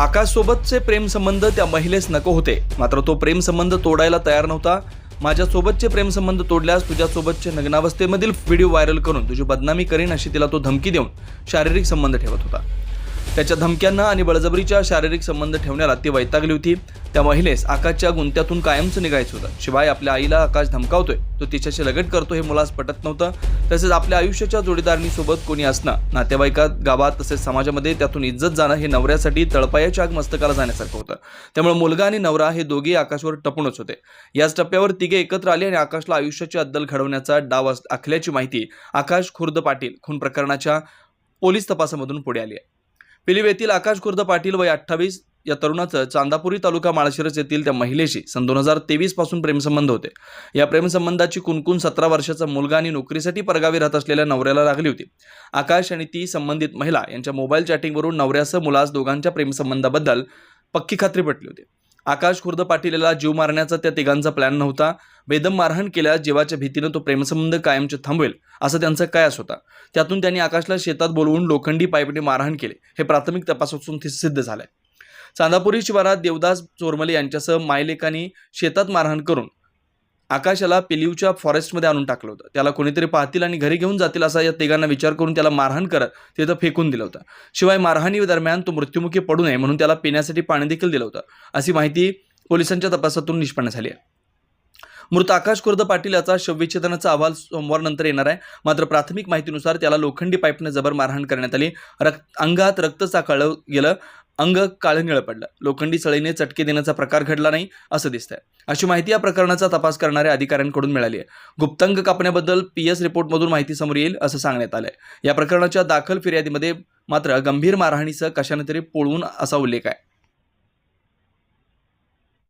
आकाशसोबतचे प्रेमसंबंध त्या महिलेस नको होते. मात्र तो प्रेमसंबंध तोडायला तयार नव्हता. माझ्यासोबतचे प्रेमसंबंध तोडल्यास तुझ्यासोबतचे नग्नावस्थेमधील व्हिडिओ व्हायरल करून तुझी बदनामी करीन अशी तिला तो धमकी देऊन शारीरिक संबंध ठेवत होता. त्याच्या धमक्यांना आणि बळजबरीच्या शारीरिक संबंध ठेवण्याला ती वैतागली होती. त्या महिलेस आकाशच्या गुंत्यातून कायमचं निघायचं होतं. शिवाय आपल्या आईला आकाश धमकावतोय तो तिच्याशी लगट करतो हे मुलास पटत नव्हतं. तसेच आपल्या आयुष्याच्या जोडीदारणीसोबत कोणी असणं नातेवाईकात गावात तसेच समाजामध्ये त्यातून इज्जत जाणं हे नवऱ्यासाठी तळपायाच्या आग मस्तकाला जाण्यासारखं होतं. त्यामुळे मुलगा आणि नवरा हे दोघे आकाशवर टपूनच होते. याच टप्प्यावर तिघे एकत्र आले आणि आकाशला आयुष्याची अद्दल घडवण्याचा डाव अस- आखल्याची माहिती आकाश खुर्द पाटील खून प्रकरणाच्या पोलीस तपासामधून पुढे आली आहे. पिलीव येथील आकाश खुर्द पाटील वय अठ्ठावीस. या तरुणाचं चांदापुरी तालुका माळशिरस येथील त्या महिलेशी सन दोन हजार तेवीसपासून प्रेमसंबंध होते. या प्रेमसंबंधाची कुणकुण सतरा वर्षाचा मुलगा आणि नोकरीसाठी परगावी राहत असलेल्या नवऱ्याला लागली होती. आकाश आणि ती संबंधित महिला यांच्या मोबाईल चॅटिंगवरून नवऱ्यासह मुलास दोघांच्या प्रेमसंबंधाबद्दल पक्की खात्री पटली होती. आकाश खुर्द पाटील याला जीव मारण्याचा त्या तिघांचा प्लॅन नव्हता. बेदम मारहाण केल्यास जीवाच्या भीतीनं तो प्रेमसंबंध कायमचे थांबवेल असं त्यांचा कयास होता? त्यातून त्यांनी आकाशला शेतात बोलवून लोखंडी पाईपने मारहाण केले. हे प्राथमिक तपासातून ते सिद्ध झालंय. चांदापुरी शिवारात देवदास चोरमले यांच्यासह मायलेकांनी शेतात मारहाण करून आकाशाला पेलिवच्या फॉरेस्टमध्ये आणून टाकलं होतं. त्याला कोणीतरी पाहतील आणि घरी घेऊन जातील असा या तिघांना विचार करून त्याला मारहाण करत तिथं फेकून दिलं होतं. शिवाय मारहाणी दरम्यान तो मृत्युमुखी पडू नये म्हणून त्याला पिण्यासाठी पाणी देखील दिलं होतं. अशी माहिती पोलिसांच्या तपासातून निष्पन्न झाली आहे. मृत आकाश खुर्द पाटील याचा शवविच्छेदनाचा अहवाल सोमवार नंतर येणार आहे. मात्र प्राथमिक माहितीनुसार त्याला लोखंडी पाईपने जबर मारहाण करण्यात आली. रक्त अंगात रक्त चाकळलं गेलं. अंग काळं निळं पडलं. लोखंडी सळीने चटके देण्याचा प्रकार घडला नाही असं दिसतंय. अशी माहिती या प्रकरणाचा तपास करणाऱ्या अधिकाऱ्यांकडून मिळाली आहे. गुप्तांग कापण्याबद्दल पी एस रिपोर्टमधून माहिती समोर येईल असं सांगण्यात आलं आहे या प्रकरणाच्या दाखल फिर्यादीमध्ये मात्र गंभीर मारहाणीसह कशाने तरी पोळवून असा उल्लेख आहे.